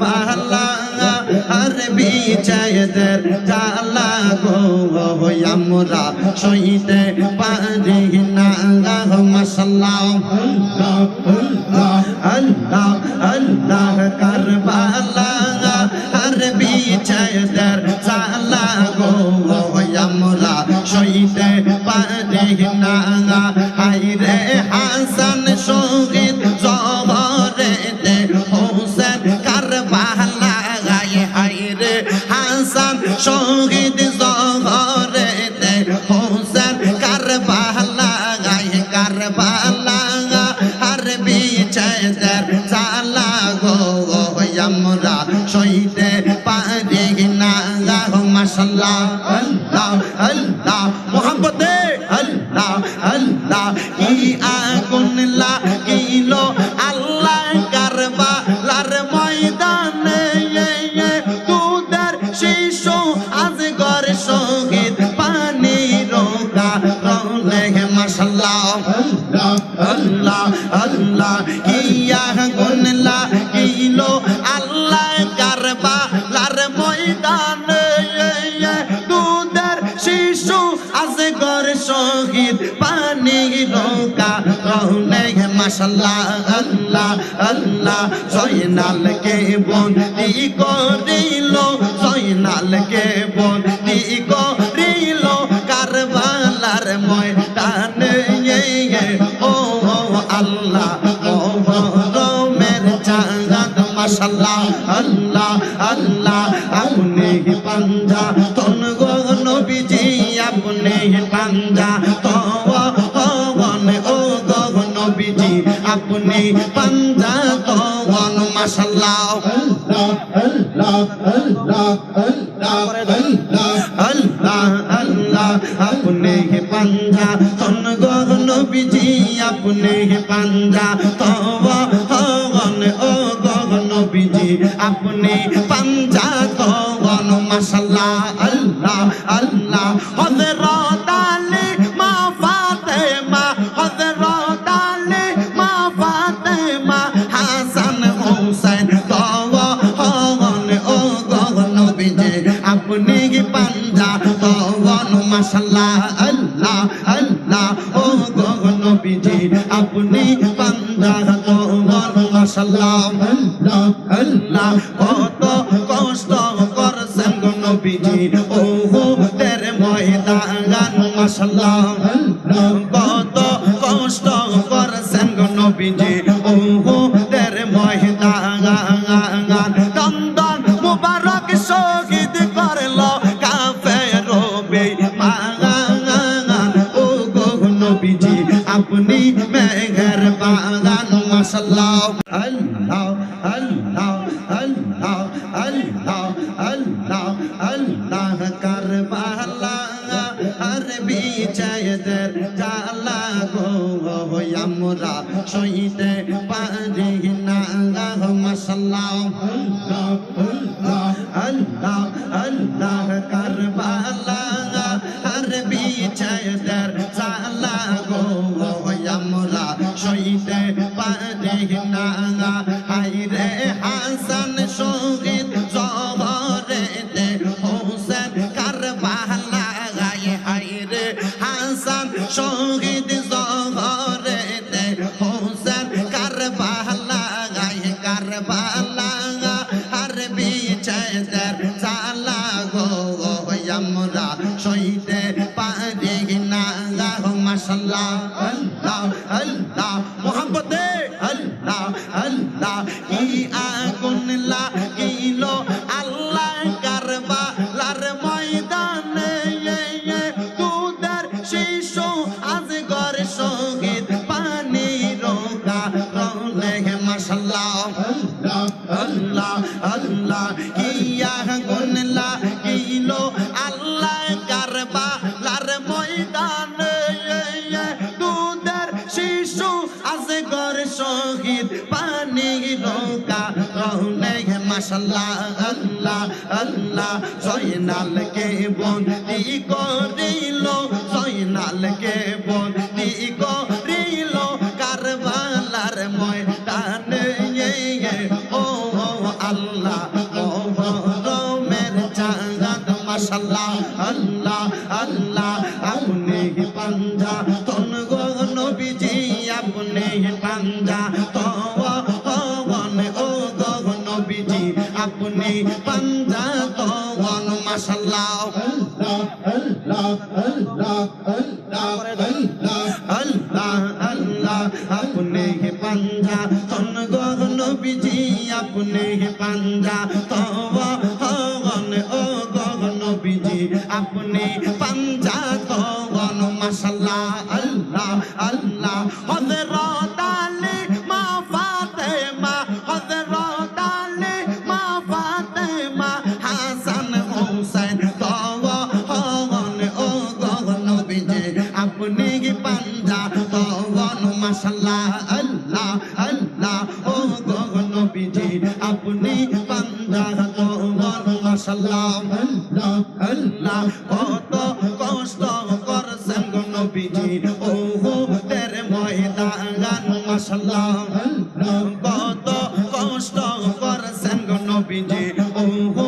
কারবালা আর বিজয়দের জালা গো আমরা সইতে পারি না। মাসাল্লাহ আল্লাহ আল্লাহ আল্লাহ কি আগুন লাগিল আল্লাহ কারবা লার আজ গর শহীদ পানি নৌকা রহনে মাসাল্লাহ আল্লাহ আল্লাহ। জয়নাল কে বন্দি করিল জয়নাল কে বন্দি করিল। কারবালার ময়দানে ও আল্লাহ ও, রমের চাঁদ, মাশাল্লাহ, আল্লাহ আল্লাহ আপনি পাঞ্জা তন মাশাল্লাহ আল্লাহ আল্লাহ, আপনি পাঞ্জা তন গো নবীজি, আপনি পাঞ্জা তন ও গো নবীজি, আপনি পাঞ্জা তন মাশাল্লাহ আল্লাহ আল্লাহ। মাশাল্লাহ, আল্লাহ আল্লাহ। ও গো নবীজি, আপনি পাঞ্জা তওয়ান মাশাল্লাহ, আল্লাহ আল্লাহ। কত কষ্ট করছেন গো নবীজি। ও মেঘের বাগান মাশাল্লাহ আল্লাহ আল্লাহ আল্লাহ আল্লাহ আল্লাহ আল্লাহ কারবালা, আর বিজয়দের জালা গো আমরা সইতে বিচেদের জালা গো আমরা সইতে মাশাল্লাহ আল্লাহ আল্লাহ কি আগুন লাগিল। আল্লাহ কারবা লার ময়দানে তোদের শিশু আজ গর শহীদ পানি নৌকা রহলে মাশাল্লাহ, আল্লাহ আল্লাহ জয়নাল বন্দি করিল জয়নাল কে বন্দি আল্লাহ আল্লাহ আপনি হে পাঞ্জা তন গো নবীজি আপনি হে পাঞ্জা তওয়া হগন ও গো নবীজি আপনি পাঞ্জা তওয়ান মাশাল্লাহ আল্লাহ আল্লাহ হযরত আলী মা ফাতেমা হযরত আলী মা ফাতেমা হাসান মাশাল্লাহ আল্লাহ আল্লাহ। ও গো নবীজি, আপনি পাঞ্জা তওয়ান মাশাল্লাহ আল্লাহ আল্লাহ, কত কষ্ট করছেন গো নবীজি। ও হো তের ময়দান মাশাল্লাহ কত কষ্ট করছেন গো নবীজি। ও হো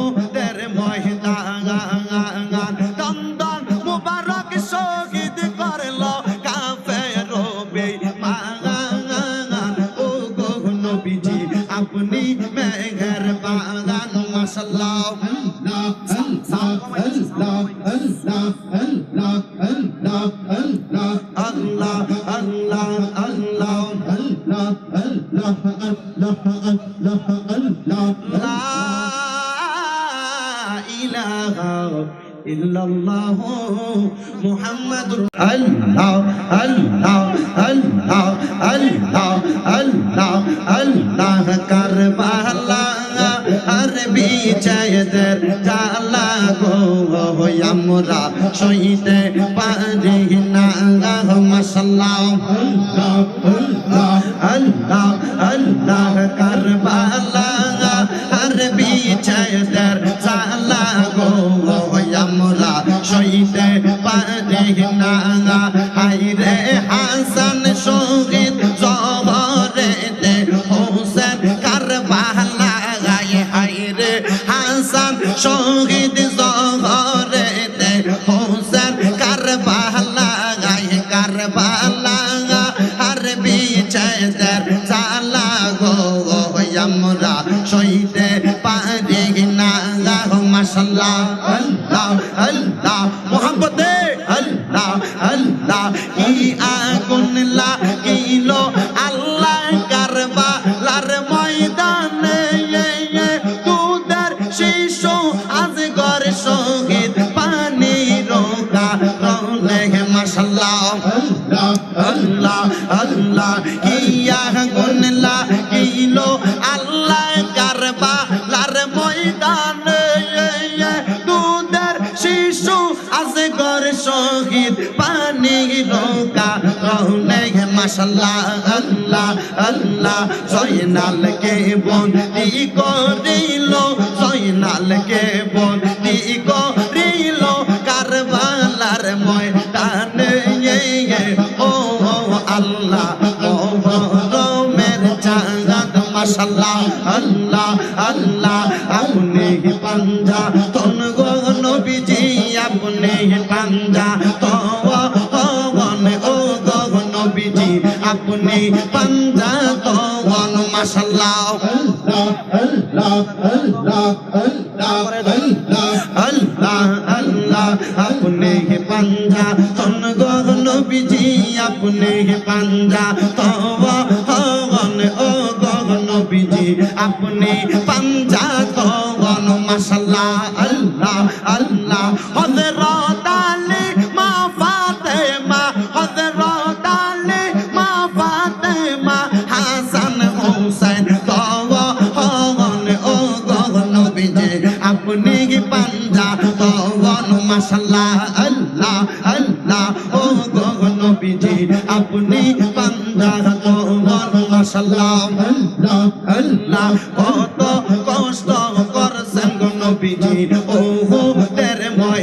সইতে পারি না মাশাল্লাহ আল্লাহ আল্লাহ আজ গর শহীদ পানি রোগা রলে মাশাল্লাহ। আল্লাহ আল্লাহ, কি আগুন লাগিলো আল্লাহ কারবা লার ময়দানে দুধের শিশু আছে গর শহীদ পানি নৌকা রহনে মাশাল্লাহ। আল্লাহ আল্লাহ, জয়নাল বন্দি করিল জয়নাল কে বন্দি করিল, কারবালার ময়দানে ও আল্লাহ ও রমের চাঁদ, মাশাল্লাহ, আল্লাহ আল্লাহ, আপনি পাঞ্জা, তন গো নবীজি, আপনি পাঞ্জা তওয়ান ও গো নবীজি, আপনি পাঞ্জা তওয়ান মাশাল্লাহ আল্লাহ আল্লাহ আপনি পাঞ্জা তন গো নবীজি আপনি পাঞ্জা তওয়ান ও গো নবীজি আপনি পাঞ্জা তওয়ান মাশাল্লাহ আল্লাহ আল্লাহ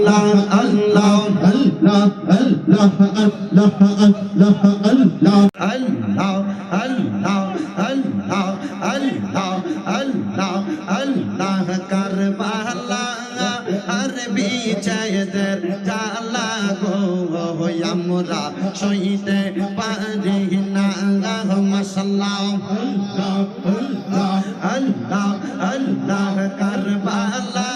আল্লাহ আল্লাহ আল্লাহ আল্লাহ আল্লাহ আল্লাহ আল্লাহ আল্লাহ আল্লাহ আল্লাহ আল্লাহ আল্লাহ আল্লাহ কারবালা আর বিজয়দের জালা গো আমরা সইতে পারি না মশলা আল্লাহ আল্লাহ আল্লাহ কারবালা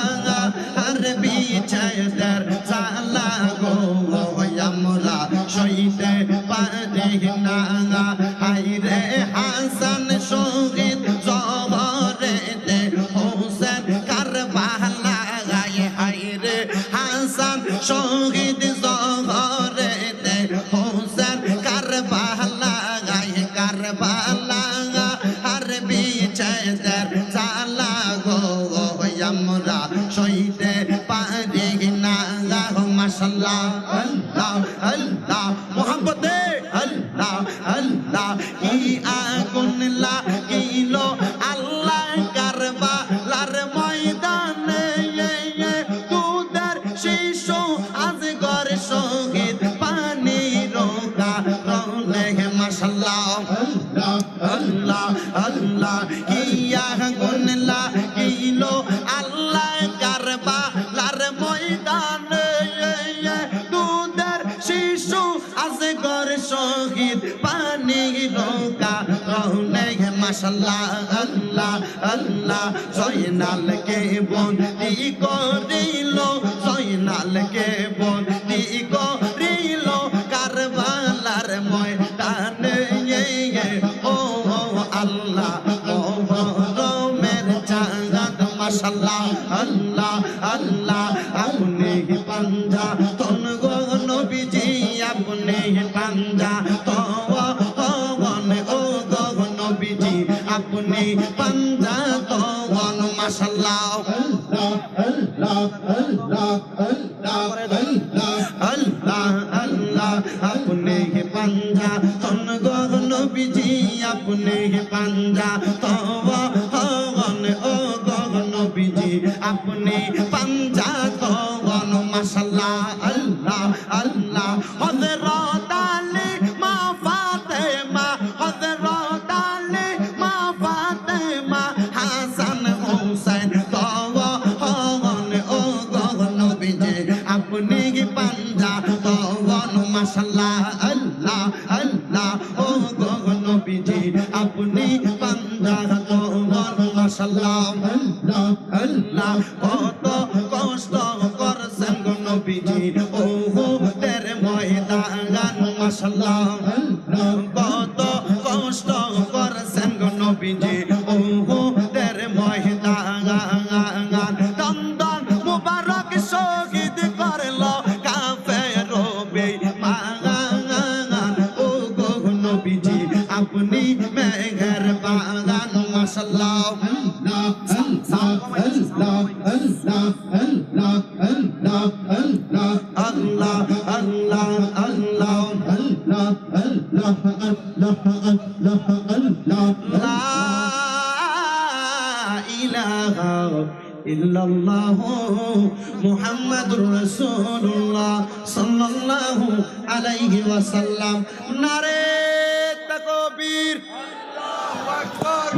not lalke মাশাল্লাহ আল্লাহ আল্লাহ আল্লাহ আল্লাহ আল্লাহ। আপনি হে পাঞ্জা, তন গো নবীজি, আপনি হে পাঞ্জা, তওবা কত কষ্ট করছেন গো নবীজি মুহাম্মাদুর রাসূলুল্লাহ সাল্লাল্লাহু আলাইহি ওয়াসাল্লাম নারে তাকবীর আল্লাহু আকবার